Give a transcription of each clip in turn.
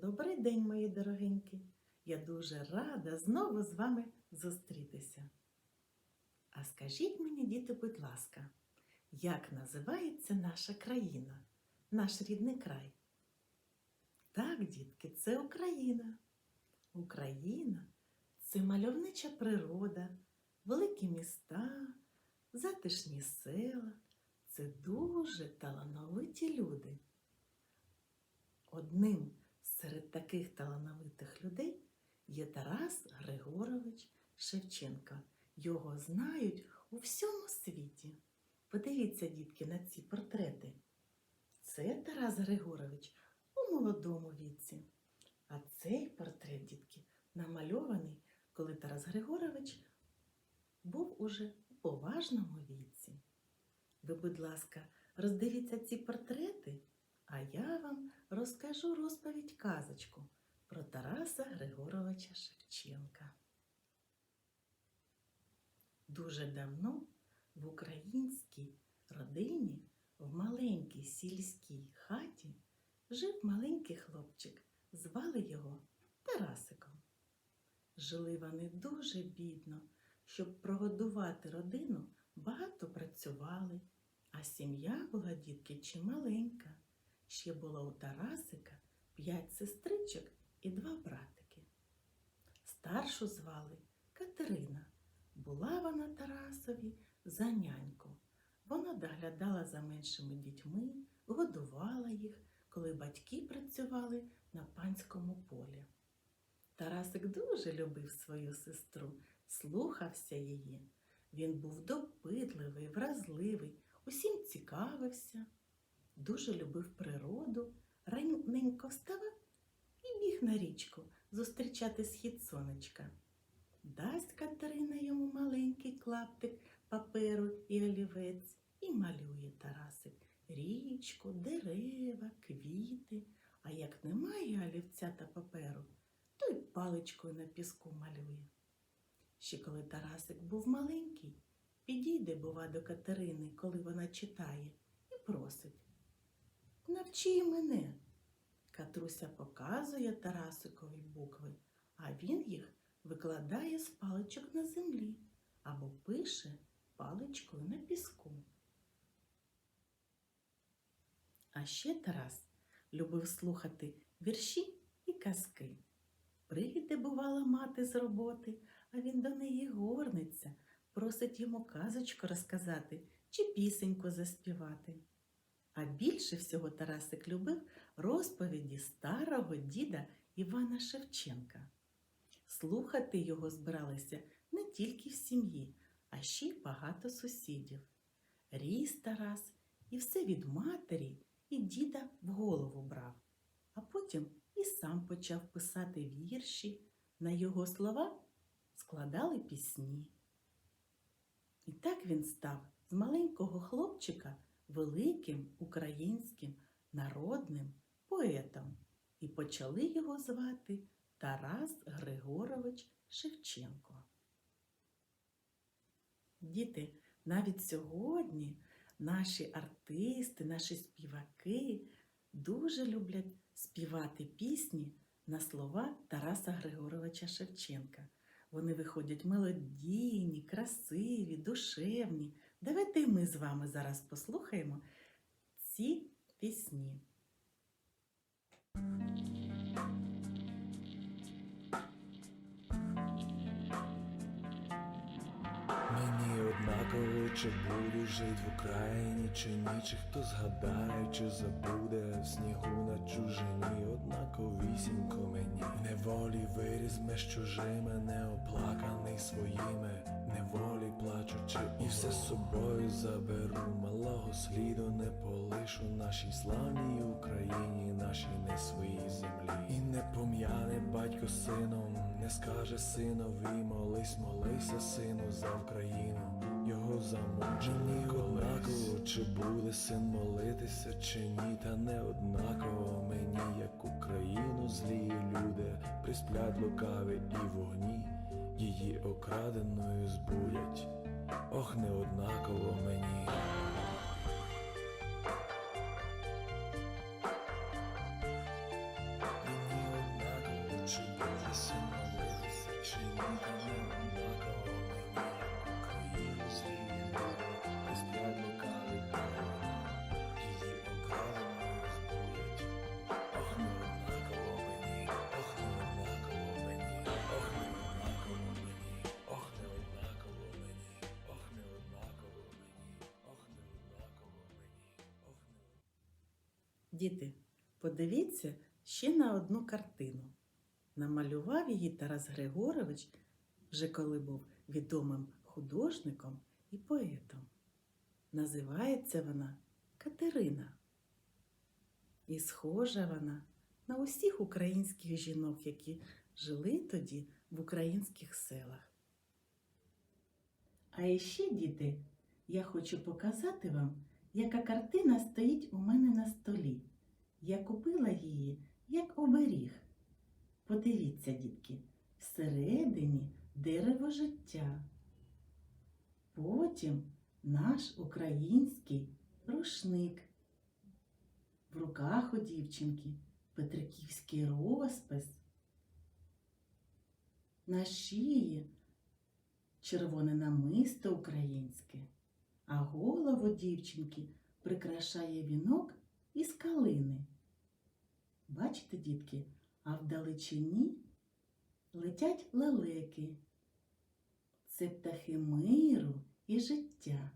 Добрий день, мої дорогенькі! Я дуже рада знову з вами зустрітися. А скажіть мені, діти, будь ласка, як називається наша країна, наш рідний край? Так, дітки, це Україна. Україна це мальовнича природа, великі міста, затишні села. Це дуже талановиті люди. Одним серед таких талановитих людей є Тарас Григорович Шевченко. Його знають у всьому світі. Подивіться, дітки, на ці портрети. Це Тарас Григорович у молодому віці. А цей портрет, дітки, намальований, коли Тарас Григорович був уже у поважному віці. Ви, будь ласка, роздивіться ці портрети, а я вам розкажу розповідь казочку про Тараса Григоровича Шевченка. Дуже давно в українській родині в маленькій сільській хаті жив маленький хлопчик. Звали його Тарасиком. Жили вони дуже бідно, щоб прогодувати родину, багато працювали, а сім'я була дітки чималенька. Ще було у Тарасика п'ять сестричок і два братики. Старшу звали Катерина. Була вона Тарасові за няньку. Вона доглядала за меншими дітьми, годувала їх, коли батьки працювали на панському полі. Тарасик дуже любив свою сестру, слухався її. Він був допитливий, вразливий, усім цікавився, дуже любив природу, раненько вставав і біг на річку зустрічати схід сонечка. Дасть Катерина йому маленький клаптик паперу і олівець і малює Тарасик річку, дерева, квіти. А як немає олівця та паперу, то й паличкою на піску малює. Ще коли Тарасик був маленький, підійде, бува, до Катерини, коли вона читає, і просить. Навчи мене. Катруся показує Тарасикові букви, а він їх викладає з паличок на землі або пише паличкою на піску. А ще Тарас любив слухати вірші і казки. Прийде, бувала мати з роботи, а він до неї горниться, просить йому казочку розказати чи пісеньку заспівати. А більше всього Тарасик любив розповіді старого діда Івана Шевченка. Слухати його збиралися не тільки в сім'ї, а ще й багато сусідів. Ріс Тарас і все від матері і діда в голову брав, а потім і сам почав писати вірші, на його слова складали пісні. І так він став з маленького хлопчика великим українським народним поетом, і почали його звати Тарас Григорович Шевченко. Діти, навіть сьогодні наші артисти, наші співаки дуже люблять співати пісні на слова Тараса Григоровича Шевченка. Вони виходять мелодійні, красиві, душевні. Давайте ми з вами зараз послухаємо ці пісні. Чи буду жить в Україні, чи ні, чи хто згадає, чи забуде в снігу на чужині, однаковісінько мені. Неволі виріс меж чужими, неоплаканий своїми, неволі плачучи, і все з собою заберу, малого сліду не полишу нашій славній Україні, нашій не своїй землі. І не пом'яне батько сином, не скаже синові, молись, молися, сину, за Україну, його замуджені однаково, чи буде син молитися, чи ні, та не однаково мені, як Україну, злі люди присплять лукаві і вогні, її окраденою збурять, ох, не однаково мені. Мені однаково, чи буде син молитися, чи ні, та не Діти, подивіться ще на одну картину. Намалював її Тарас Григорович, вже коли був відомим художником і поетом. Називається вона Катерина. І схожа вона на усіх українських жінок, які жили тоді в українських селах. А іще, діти, я хочу показати вам, яка картина стоїть у мене на столі. Я купила її як оберіг. Подивіться, дітки, всередині дерево життя. Потім наш український рушник. В руках у дівчинки петриківський розпис. На шиї червоне намисто українське, а голову дівчинки прикрашає вінок із калини. Бачите, дітки, а вдалечині летять лелеки. Це птахи миру і життя.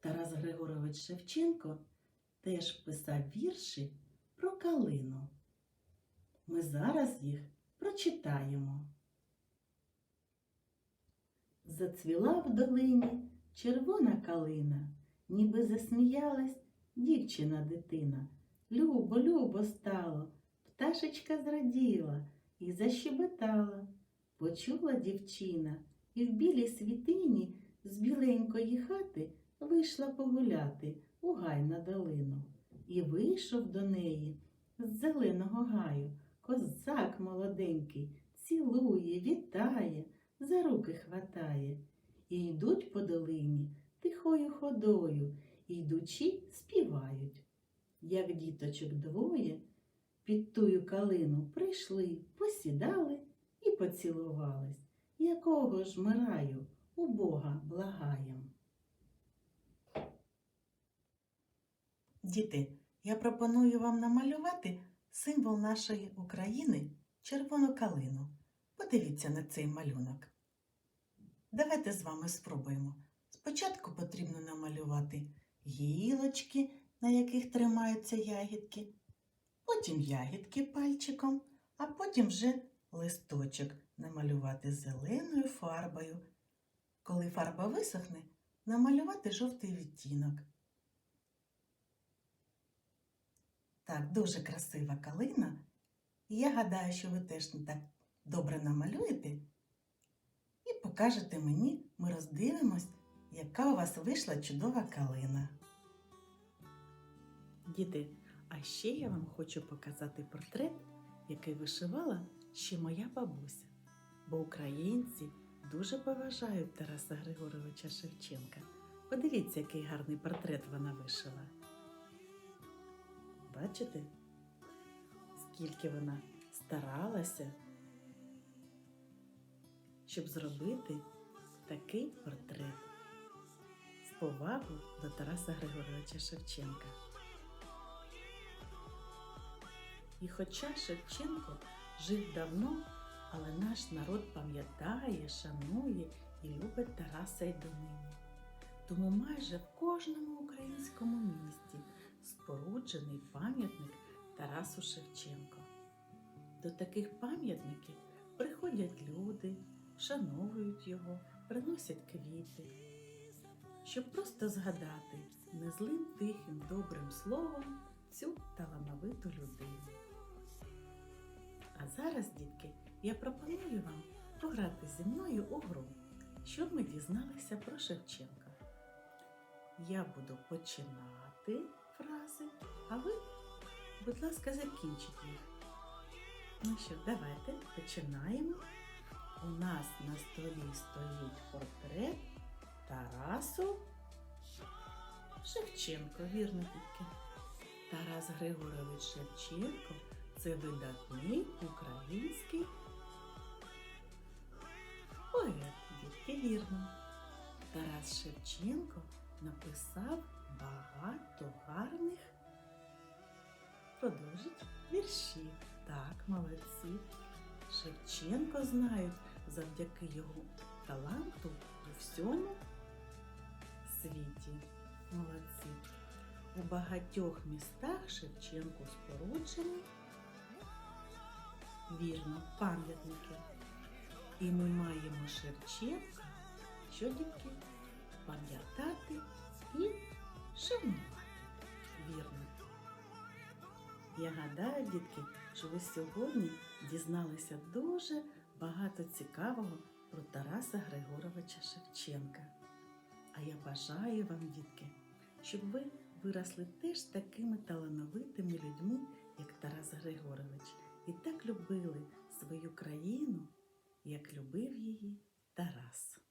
Тарас Григорович Шевченко теж писав вірші про калину. Ми зараз їх прочитаємо. Зацвіла в долині червона калина, ніби засміялась дівчина дитина. Любо, любо стало, пташечка зраділа і защебетала. Почула дівчина, і в білій світині з біленької хати вийшла погуляти у гай на долину. І вийшов до неї з зеленого гаю козак молоденький, цілує, вітає, за руки хватає. І йдуть по долині тихою ходою, і йдучи співають. Як діточок двоє під тую калину прийшли, посідали і поцілувались. Якого ж ми раю у Бога благаєм. Діти, я пропоную вам намалювати символ нашої України червону калину. Подивіться на цей малюнок. Давайте з вами спробуємо. Спочатку потрібно намалювати гілочки, на яких тримаються ягідки, потім ягідки пальчиком, а потім вже листочок намалювати зеленою фарбою. Коли фарба висохне, намалювати жовтий відтінок. Так, дуже красива калина. Я гадаю, що ви теж не так добре намалюєте і покажете мені, ми роздивимось, яка у вас вийшла чудова калина. Діти, а ще я вам хочу показати портрет, який вишивала ще моя бабуся. Бо українці дуже поважають Тараса Григоровича Шевченка. Подивіться, який гарний портрет вона вишила. Бачите, скільки вона старалася, щоб зробити такий портрет з повагою до Тараса Григоровича Шевченка. І хоча Шевченко жив давно, але наш народ пам'ятає, шанує і любить Тараса й донині. Тому майже в кожному українському місті споруджений пам'ятник Тарасу Шевченко. До таких пам'ятників приходять люди, вшановують його, приносять квіти, щоб просто згадати незлим тихим добрим словом цю талановиту людину. А зараз, дітки, я пропоную вам пограти зі мною у гру, щоб ми дізналися про Шевченка. Я буду починати фрази, а ви, будь ласка, закінчіть їх. Ну що, давайте починаємо. У нас на столі стоїть портрет Тарасу Шевченко, вірно тільки. Тарас Григорович Шевченко це видатний український поет, дітки вірно. Тарас Шевченко написав багато гарних продовжить віршів. Так, молодці. Шевченко знають завдяки його таланту у всьому світі. Молодці. У багатьох містах Шевченку споруджені вірно пам'ятники. І ми маємо Шевченка, що дітки пам'ятати і шанувати. Вірно. Я гадаю, дітки, що ви сьогодні дізналися дуже багато цікавого про Тараса Григоровича Шевченка. А я бажаю вам, дітки, щоб ви виросли теж такими талановитими людьми, як Тарас Григорович, і так любили свою країну, як любив її Тарас.